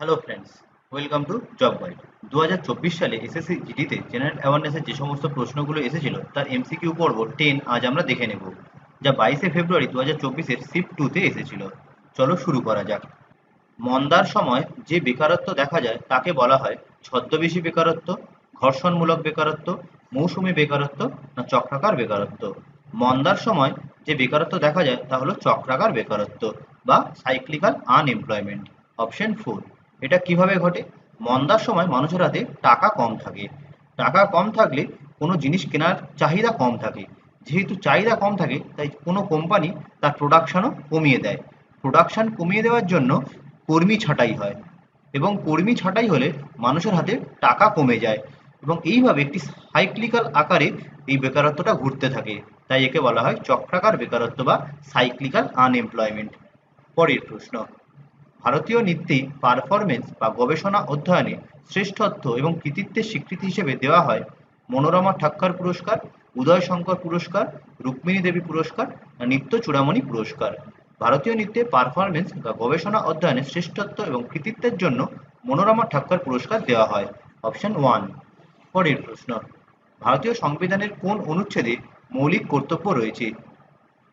Hello friends welcome to job guide দু হাজার চব্বিশ সালে এসএসসি জিডিতে জেনারেল অ্যাওয়ারনেসের যে সমস্ত প্রশ্নগুলো এসেছিল, তার এমসিকিউ পর্ব টেন আজ আমরা দেখে নেব, যা বাইশে ফেব্রুয়ারি দু হাজার চব্বিশের শিফট টুতে এসেছিল। চলো শুরু করা যাক। মন্দার সময় যে বেকারত্ব দেখা যায়, তাকে বলা হয় ছদ্মবেশী বেকারত্ব, ঘর্ষণমূলক বেকারত্ব, মৌসুমী বেকারত্ব না চক্রাকার বেকারত্ব। মন্দার সময় যে বেকারত্ব দেখা যায়, তা হলো চক্রাকার বেকারত্ব বা সাইক্লিক্যাল আনএমপ্লয়মেন্ট অপশন ফোর এটা কীভাবে ঘটে? মন্দার সময় মানুষের হাতে টাকা কম থাকে। টাকা কম থাকলে কোনো জিনিস কেনার চাহিদা কম থাকে। যেহেতু চাহিদা কম থাকে, তাই কোনো কোম্পানি তার প্রোডাকশনও কমিয়ে দেয়। প্রোডাকশন কমিয়ে দেওয়ার জন্য কর্মী ছাঁটাই হয় এবং কর্মী ছাঁটাই হলে মানুষের হাতে টাকা কমে যায় এবং এইভাবে একটি সাইক্লিক্যাল আকারে এই বেকারত্বটা ঘুরতে থাকে। তাই একে বলা হয় চক্রাকার বেকারত্ব বা সাইক্লিক্যাল আনএমপ্লয়মেন্ট পরের প্রশ্ন। ভারতীয় নৃত্যে পারফরমেন্স বা গবেষণা অধ্যয়নে শ্রেষ্ঠত্ব এবং কৃতিত্বের স্বীকৃতি হিসেবে দেওয়া হয়। মনোরমা ঠাক্কর পুরস্কার, উদয় শঙ্কর পুরস্কার, রুক্মিণী দেবী পুরস্কার নিত্য চূড়ামণি পুরস্কার। ভারতীয় নৃত্যে পারফরমেন্স বা গবেষণা অধ্যয়নে শ্রেষ্ঠত্ব এবং কৃতিত্বের জন্য মনোরমা ঠাক্কর পুরস্কার দেওয়া হয়। অপশন ওয়ান পরের প্রশ্ন, ভারতীয় সংবিধানের কোন অনুচ্ছেদে মৌলিক কর্তব্য রয়েছে?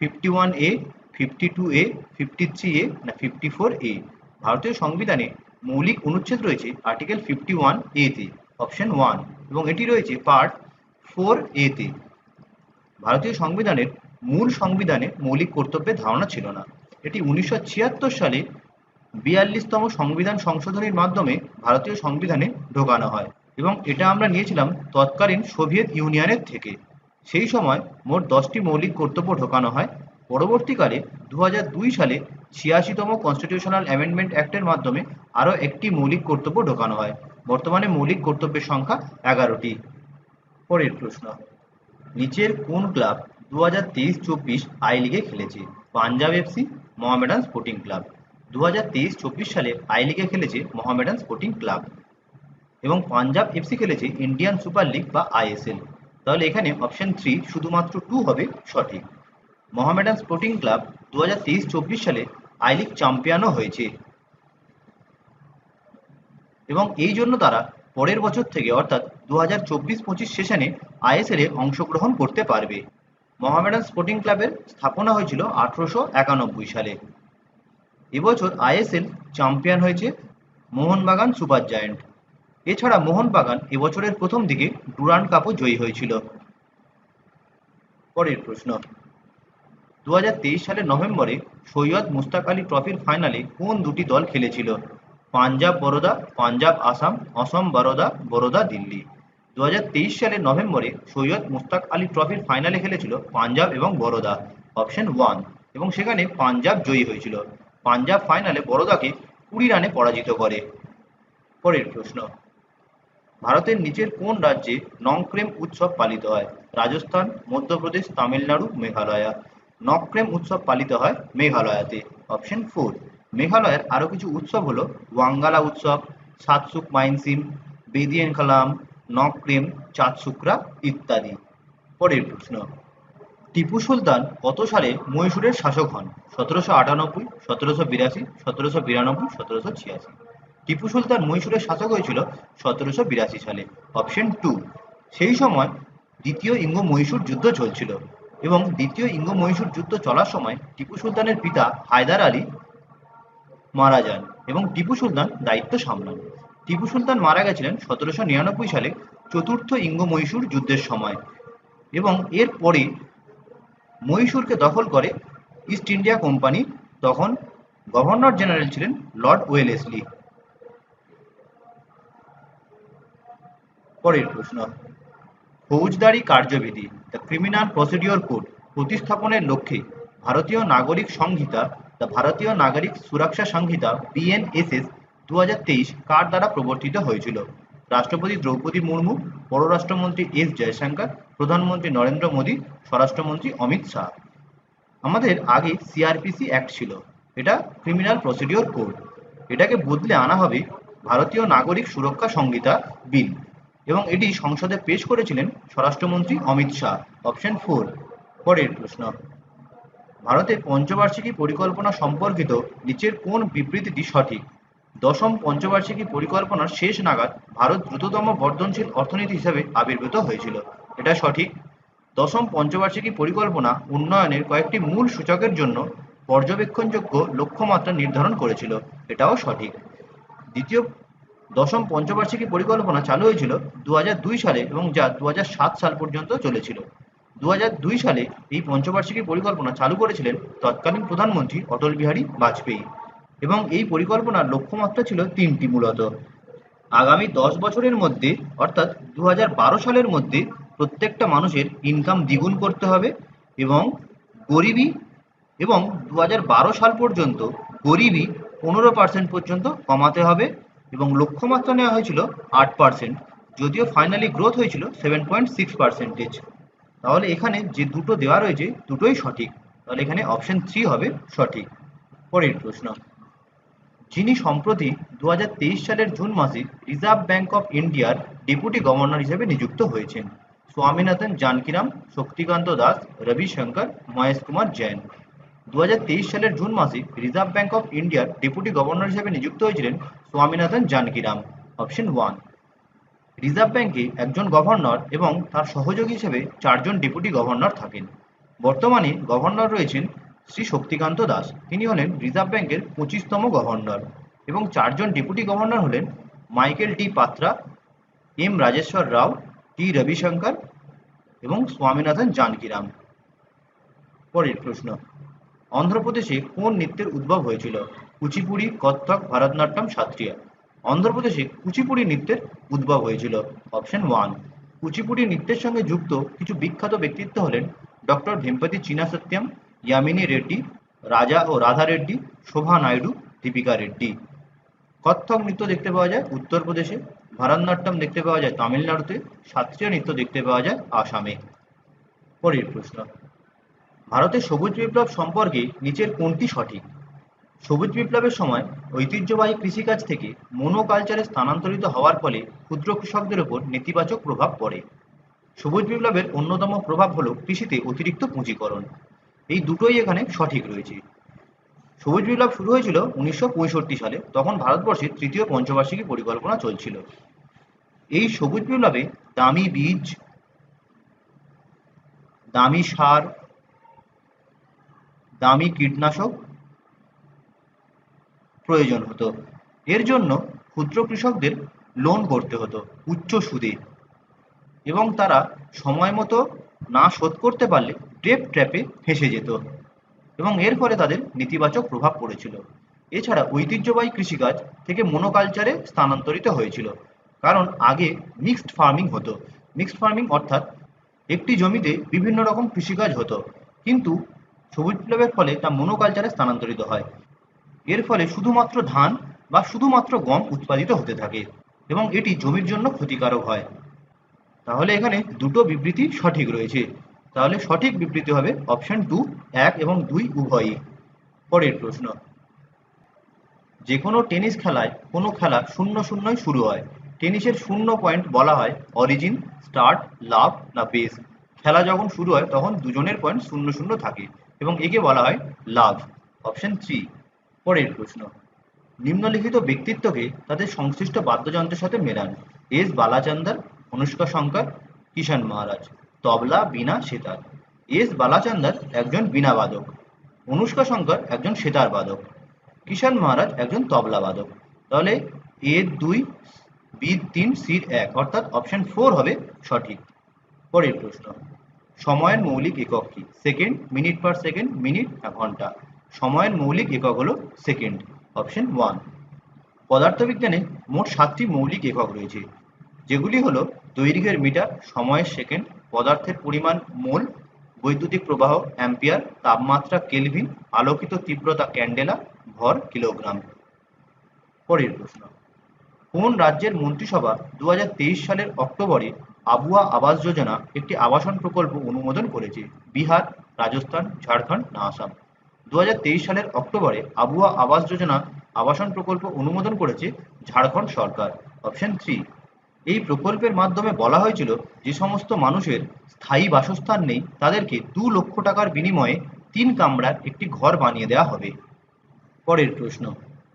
Fifty one A fifty two A fifty three A না ফিফটি ফোর এ ভারতীয় সংবিধানে মৌলিক অনুচ্ছেদ রয়েছে আর্টিকেল ফিফটি ওয়ান এতে অপশন ওয়ান, এবং এটি রয়েছে পার্ট ফোর এতে ভারতীয় সংবিধানের মূল সংবিধানে মৌলিক কর্তব্যের ধারণা ছিল না। এটি উনিশশো ছিয়াত্তর সালে বিয়াল্লিশতম সংবিধান সংশোধনীর মাধ্যমে ভারতীয় সংবিধানে ঢোকানো হয়, এবং এটা আমরা নিয়েছিলাম তৎকালীন সোভিয়েত ইউনিয়নের থেকে। সেই সময় মোট দশটি মৌলিক কর্তব্য ঢোকানো হয়। পরবর্তীকালে দু হাজার দুই সালে ছিয়াশিতম কনস্টিটিউশনাল অ্যামেন্ডমেন্ট অ্যাক্টের মাধ্যমে আরও একটি মৌলিক কর্তব্য ঢোকানো হয়। বর্তমানে মৌলিক কর্তব্যের সংখ্যা এগারোটি। পরের প্রশ্ন। নিচের কোন ক্লাব দু হাজার তেইশ চব্বিশ আই লিগে খেলেছে? Punjab FC Mohammedan Sporting Club. দু হাজার তেইশ চব্বিশ সালে আই লিগে খেলেছে মোহামেডান স্পোর্টিং ক্লাব। এবং পাঞ্জাব এফসি খেলেছে ইন্ডিয়ান সুপার লিগ বা আইএসএল তাহলে এখানে অপশন থ্রি শুধুমাত্র টু হবে সঠিক। মোহামেডান স্পোর্টিং ক্লাব দু হাজার তেইশ চব্বিশ সালে আই লিগ চ্যাম্পিয়নও হয়েছে। এবং এই জন্য তারা পরের বছর থেকে অর্থাৎ দু হাজার চব্বিশ পঁচিশ সেশনে আইএসএল অংশগ্রহণ করতে পারবে। মোহামেডান স্পোর্টিং ক্লাবের স্থাপনা হয়েছিল আঠারোশো একানব্বই সালে। এবছর আইএসএল চ্যাম্পিয়ন হয়েছে মোহনবাগান সুপার জায়ান্ট। এছাড়া মোহনবাগান এবছরের প্রথম দিকে ডুরান্ড কাপও জয়ী হয়েছিল। পরের প্রশ্ন। দু সালের নভেম্বরে সৈয়দ মুস্তাক আলী ট্রফির ফাইনালে কোন দুটি দল খেলেছিল? পাঞ্জাব বরোদা, পাঞ্জাব আসাম, অসম বরোদা বরোদা দিল্লি। দু সালের নভেম্বরে সৈয়দ মুস্তাক আলী ট্রফির ফাইনালে খেলেছিল পাঞ্জাব এবং বরোদা। Option one. এবং সেখানে পাঞ্জাব জয়ী হয়েছিল। পাঞ্জাব ফাইনালে বরোদাকে কুড়ি রানে পরাজিত করে। পরের প্রশ্ন। ভারতের নিচের কোন রাজ্যে নংক্রেম উৎসব পালিত হয়? রাজস্থান, মধ্যপ্রদেশ, তামিলনাড়ু, মেঘালয়া। নক্রেম উৎসব পালিত হয় মেঘালয়াতে। অপশন ফোর মেঘালয়ের আরও কিছু উৎসব হলো ওয়াঙ্গালা উৎসব, সাতসুক মাইনসিম, বেদিয়েন কালাম নক্রেম চাঁদসুকরা ইত্যাদি। পরের প্রশ্ন, টিপু সুলতান কত সালে মহীশূরের শাসক হন? সতেরোশো আটানব্বই, সতেরোশো বিরাশি, সতেরোশো বিরানব্বই, সতেরোশো ছিয়াশি। টিপু সুলতান মহীশূরের শাসক হয়েছিল সতেরোশো বিরাশি সালে। অপশন টু সেই সময় দ্বিতীয় ইঙ্গ মহীশূর যুদ্ধ চলছিল। এবং দ্বিতীয় ইঙ্গ মহীশূর যুদ্ধ চলার সময় টিপু সুলতানের পিতা হায়দার আলী মারা যান এবং টিপু সুলতান দায়িত্ব সামলান। টিপু সুলতান মারা গেছিলেন সতেরোশো নিরানব্বই সালে চতুর্থ ইঙ্গ মহীশূর যুদ্ধের সময় এবং এর পরে মহীশূরকে দখল করে ইস্ট ইন্ডিয়া কোম্পানি তখন গভর্নর জেনারেল ছিলেন লর্ড ওয়েলেসলি পরের প্রশ্ন ফৌজদারি কার্যবিধি দ্য ক্রিমিনাল প্রসিডিওর কোড প্রতিস্থাপনের লক্ষ্যে ভারতীয় নাগরিক সংহিতা দ্য ভারতীয় নাগরিক সুরক্ষা সংহিতা বিএনএসএস দু হাজার তেইশ কার দ্বারা প্রবর্তিত হয়েছিল। রাষ্ট্রপতি দ্রৌপদী মুর্মু, পররাষ্ট্রমন্ত্রী এস জয়শঙ্কর, প্রধানমন্ত্রী নরেন্দ্র মোদী, স্বরাষ্ট্রমন্ত্রী অমিত শাহ। আমাদের আগে সিআরপিসি অ্যাক্ট ছিল। এটা ক্রিমিনাল প্রসিডিওর কোড এটাকে বদলে আনা হবে ভারতীয় নাগরিক সুরক্ষা সংহিতা বিল। এবং এটি সংসদে পেশ করেছিলেন স্বরাষ্ট্রমন্ত্রী অমিত শাহ। অপশন ফোর, পরের প্রশ্ন। ভারতের পঞ্চবার্ষিকী পরিকল্পনা সম্পর্কিত নিচের কোন বিবৃতিটি সঠিক? দশম পঞ্চবার্ষিকী পরিকল্পনার শেষ নাগাদ ভারত দ্রুততম বর্ধনশীল অর্থনীতি হিসেবে আবির্ভূত হয়েছিল। এটা সঠিক। দশম পঞ্চবার্ষিকী পরিকল্পনা উন্নয়নের কয়েকটি মূল সূচকের জন্য পর্যবেক্ষণযোগ্য লক্ষ্যমাত্রা নির্ধারণ করেছিল। এটাও সঠিক। দ্বিতীয় দশম পঞ্চবার্ষিকী পরিকল্পনা চালু হয়েছিল দু হাজার দুই সালে এবং যা দু হাজার সাত সাল পর্যন্ত চলেছিল। দু হাজার দুই সালে এই পঞ্চবার্ষিকী পরিকল্পনা চালু করেছিলেন তৎকালীন প্রধানমন্ত্রী অটল বিহারী বাজপেয়ী এবং এই পরিকল্পনার লক্ষ্যমাত্রা ছিল তিনটি মূলত। আগামী দশ বছরের মধ্যে অর্থাৎ দু হাজার বারো সালের মধ্যে প্রত্যেকটা মানুষের ইনকাম দ্বিগুণ করতে হবে এবং গরিবি এবং দু হাজার বারো সাল পর্যন্ত গরিবি পনেরো পার্সেন্ট পর্যন্ত কমাতে হবে। এবং লক্ষ্যমাত্রা নেওয়া হয়েছিল আট পার্সেন্ট যদিও ফাইনালি গ্রোথ হয়েছিল সেভেন পয়েন্ট সিক্স পার্সেন্টেজ তাহলে এখানে যে দুটো দেওয়া রয়েছে, দুটোই সঠিক। তাহলে এখানে অপশন থ্রি হবে সঠিক। পরের প্রশ্ন। যিনি সম্প্রতি দু হাজার তেইশ সালের জুন মাসে রিজার্ভ ব্যাঙ্ক অফ ইন্ডিয়ার ডেপুটি গভর্নর হিসেবে নিযুক্ত হয়েছেন, স্বামীনাথন জানকিরাম, শক্তিকান্ত দাস, রবিশঙ্কর মহেশ কুমার জৈন। দু হাজার তেইশ সালের জুন মাসে রিজার্ভ ব্যাঙ্ক অফ ইন্ডিয়ার ডেপুটি গভর্নর হিসেবে নিযুক্ত হয়েছিলেন Swaminathan Janakiram, option one. Reserve ব্যাঙ্কে একজন গভর্নর এবং তার সহযোগী হিসেবে চারজন ডেপুটি গভর্নর থাকেন। বর্তমানে গভর্নর রয়েছেন শ্রী শক্তিকান্ত দাস। তিনি হলেন রিজার্ভ ব্যাঙ্কের পঁচিশতম গভর্নর এবং চারজন ডেপুটি গভর্নর হলেন Michael T Patra, M Rajeshwar Rao, T Rabishankar এবং স্বামীনাথন জানকিরাম। পরের প্রশ্ন। অন্ধ্রপ্রদেশে কোন নৃত্যের উদ্ভব হয়েছিল? কুচিপুড়ি, কত্থক, ভারতনাট্যম সাত্রিয়া অন্ধ্রপ্রদেশে কুচিপুড়ি নৃত্যের উদ্ভব হয়েছিল। Option one. কুচিপুড়ি নৃত্যের সঙ্গে যুক্ত কিছু বিখ্যাত ব্যক্তিত্ব হলেন ডক্টর ভেম্পতি চীনা সত্যম ইয়ামিনী রেড্ডি, রাজা ও রাধা রেড্ডি, শোভা নাইডু, দীপিকা রেড্ডি। কত্থক নৃত্য দেখতে পাওয়া যায় উত্তরপ্রদেশে, ভারতনাট্যম দেখতে পাওয়া যায় তামিলনাড়ুতে, শাস্ত্রীয় নৃত্য দেখতে পাওয়া যায় আসামে। পরের প্রশ্ন। ভারতের সবুজ বিপ্লব সম্পর্কে নিচের কোনটি সঠিক? সবুজ বিপ্লবের সময় ঐতিহ্যবাহী কৃষিকাজ থেকে মনোকালচারে স্থানান্তরিত হওয়ার ফলে ক্ষুদ্র কৃষকদের উপর নেতিবাচক প্রভাব পড়ে। সবুজ বিপ্লবের অন্যতম প্রভাব হলো কৃষিতে অতিরিক্ত পুঁজিকরণ। এই দুটোই এখানে সঠিক রয়েছে। সবুজ বিপ্লব শুরু হয়েছিল উনিশশো পঁয়ষট্টি সালে, তখন ভারতবর্ষের তৃতীয় পঞ্চবার্ষিকী পরিকল্পনা চলছিল। এই সবুজ বিপ্লবে দামি বীজ, দামি সার দামি কীটনাশক প্রয়োজন হতো। এর জন্য ক্ষুদ্র কৃষকদের লোন করতে হতো উচ্চ সুদে এবং তারা সময় মতো না শোধ করতে পারলে ডেপ ট্র্যাপে ফেঁসে যেত এবং এর ফলে তাদের নেতিবাচক প্রভাব পড়েছিল। এছাড়া ঐতিহ্যবাহী কৃষিকাজ থেকে মনোকালচারে স্থানান্তরিত হয়েছিল। কারণ আগে মিক্সড ফার্মিং হতো। মিক্সড ফার্মিং অর্থাৎ একটি জমিতে বিভিন্ন রকম কৃষিকাজ হতো। কিন্তু সবুজ বিপ্লবের ফলে তা মনোকালচারে স্থানান্তরিত হয়। এর ফলে শুধুমাত্র ধান বা শুধুমাত্র গম উৎপাদিত হতে থাকে এবং এটি জমির জন্য ক্ষতিকারক হয়। তাহলে এখানে দুটো বিবৃতি সঠিক রয়েছে। তাহলে সঠিক বিবৃতি হবে অপশন টু এক এবং দুই উভয়ই। পরের প্রশ্ন। যে কোনো টেনিস খেলায় কোনো খেলা শূন্য শূন্যই শুরু হয়। টেনিসের শূন্য পয়েন্ট বলা হয় অরিজিন, স্টার্ট, লাভ, না বেস খেলা যখন শুরু হয় তখন দুজনের পয়েন্ট শূন্য শূন্য থাকে। এবং একে বলা হয় লাভ। অপশন থ্রি, পরের প্রশ্ন। নিম্নলিখিত ব্যক্তিত্বকে তাদের সংশ্লিষ্ট বাদ্যযন্ত্রের সাথে মেলান। এস বালাচন্দর, অনুষ্কা শঙ্কর, কিষাণ মহারাজ। তবলা, বীণা, সেতার। এস বালাচন্দর একজন বীণা বাদক। অনুষ্কা শঙ্কর একজন সেতার বাদক। কিষাণ মহারাজ একজন তবলা বাদক। তাহলে এ দুই, বি তিন, সির এক। অর্থাৎ অপশন ফোর হবে সঠিক। পরের প্রশ্ন। সময়ের মৌলিক একক কি? Second, minute per second, minute না ঘণ্টা? সময়ের মৌলিক একক হলো সেকেন্ড, অপশন ওয়ান। পদার্থবিজ্ঞানে মোট সাতটি মৌলিক একক রয়েছে, যেগুলি হলো দৈর্ঘ্যের মিটার, সময়ের সেকেন্ড, পদার্থের পরিমাণ মোল, বৈদ্যুতিক প্রবাহ, অ্যাম্পিয়ার, তাপমাত্রা, কেলভিন, আলোকিত তীব্রতা, ক্যান্ডেলা, ভর, কিলোগ্রাম। পরের প্রশ্ন, কোন রাজ্যের মন্ত্রিসভা দু হাজার তেইশ সালের অক্টোবরে আবুয়া আবাস যোজনা একটি আবাসন প্রকল্প অনুমোদন করেছে। বিহার, রাজস্থান, ঝাড়খণ্ড না আসাম। দুই হাজার তেইশ সালের অক্টোবরে আবুয়া আবাস যোজনা আবাসন প্রকল্প অনুমোদন করেছে ঝাড়খণ্ড সরকার। Option three. এই প্রকল্পের মাধ্যমে বলা হয়েছিল, যে সমস্ত মানুষের স্থায়ী বাসস্থান নেই, তাদেরকে দু লক্ষ টাকার বিনিময়ে তিন কামরার একটি ঘর বানিয়ে দেওয়া হবে। পরের প্রশ্ন।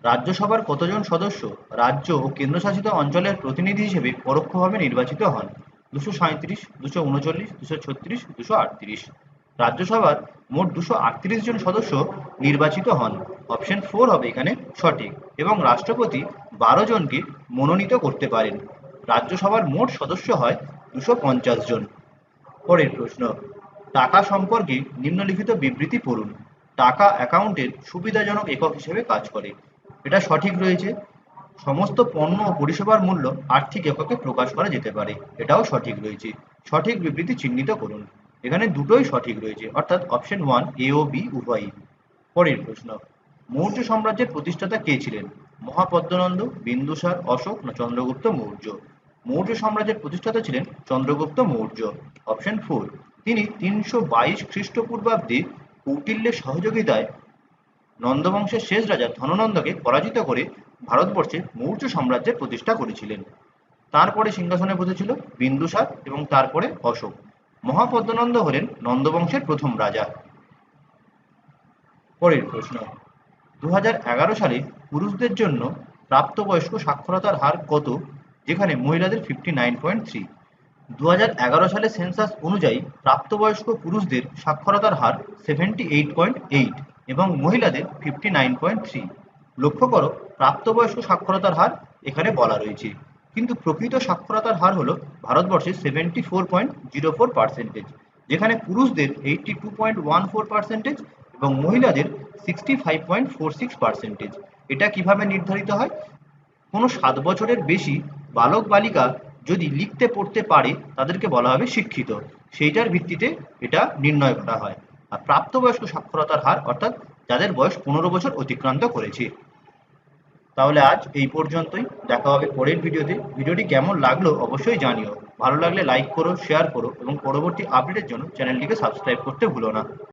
রাজ্যসভার কতজন সদস্য রাজ্য ও কেন্দ্রশাসিত অঞ্চলের প্রতিনিধি হিসেবে পরোক্ষভাবে নির্বাচিত হন? দুশো সাঁইত্রিশ, দুশো উনচল্লিশ, দুশো ছত্রিশ, দুশো আটত্রিশ। রাজ্যসভার মোট দুশো আটত্রিশ জন সদস্য নির্বাচিত হন। অপশন ফোর হবে এখানে সঠিক এবং রাষ্ট্রপতি বারো জনকে মনোনীত করতে পারেন। রাজ্যসভার মোট সদস্য হয় দুশো পঞ্চাশ জন। পরের প্রশ্ন, টাকা সম্পর্কে নিম্নলিখিত বিবৃতি পড়ুন। টাকা অ্যাকাউন্টের সুবিধাজনক একক হিসেবে কাজ করে। এটা সঠিক রয়েছে। সমস্ত পণ্য ও পরিষেবার মূল্য আর্থিক এককে প্রকাশ করা যেতে পারে। এটাও সঠিক রয়েছে। সঠিক বিবৃতি চিহ্নিত করুন। এখানে দুটোই সঠিক রয়েছে, অর্থাৎ অপশন ওয়ান এ ও বি উভয়ই। পরের প্রশ্ন, মৌর্য সাম্রাজ্যের প্রতিষ্ঠাতা কে ছিলেন? মহাপদ্মনন্দ, বিন্দুসার, অশোক না চন্দ্রগুপ্ত মৌর্য? মৌর্য সাম্রাজ্যের প্রতিষ্ঠাতা ছিলেন চন্দ্রগুপ্ত মৌর্য। অপশন ফোর তিনি তিনশো বাইশ খ্রিস্টপূর্বাব্দে কৌটিল্যের সহযোগিতায় নন্দবংশের শেষ রাজা ধননন্দকে পরাজিত করে ভারতবর্ষে মৌর্য সাম্রাজ্যের প্রতিষ্ঠা করেছিলেন। তারপরে সিংহাসনে বসেছিল বিন্দুসার এবং তারপরে অশোক। মহাপদ্মনন্দ হলেন নন্দবংশের প্রথম রাজা। পরের প্রশ্ন, দুহাজার এগারো সালে পুরুষদের জন্য প্রাপ্তবয়স্ক সাক্ষরতার হার কত, যেখানে মহিলাদের ফিফটি নাইন পয়েন্ট থ্রি দু সালে সেন্সাস অনুযায়ী প্রাপ্তবয়স্ক পুরুষদের সাক্ষরতার হার সেভেন্টি এইট পয়েন্ট এইট এবং মহিলাদের ফিফটি নাইন পয়েন্ট থ্রি লক্ষ্য করো, প্রাপ্তবয়স্ক সাক্ষরতার হার এখানে বলা রয়েছে। কিন্তু প্রকৃত সাক্ষরতার হার হলো ভারতবর্ষে seventy four point zero four percentage যেখানে পুরুষদের eighty two point one four percentage এবং মহিলাদের sixty five point four six percentage এটা কীভাবে নির্ধারিত হয়? কোনো সাত বছরের বেশি বালক বালিকা যদি লিখতে পড়তে পারে, তাদেরকে বলা হবে শিক্ষিত। সেইটার ভিত্তিতে এটা নির্ণয় করা হয়। আর প্রাপ্তবয়স্ক সাক্ষরতার হার অর্থাৎ যাদের বয়স পনেরো বছর অতিক্রান্ত করেছে। তাহলে আজ এই পর্যন্তই। দেখা হবে পরের ভিডিওতে। ভিডিওটি কেমন লাগল অবশ্যই জানিও। ভালো লাগলে লাইক করো শেয়ার করো এবং পরবর্তী আপডেটের জন্য চ্যানেলটিকে সাবস্ক্রাইব করতে ভুলো না।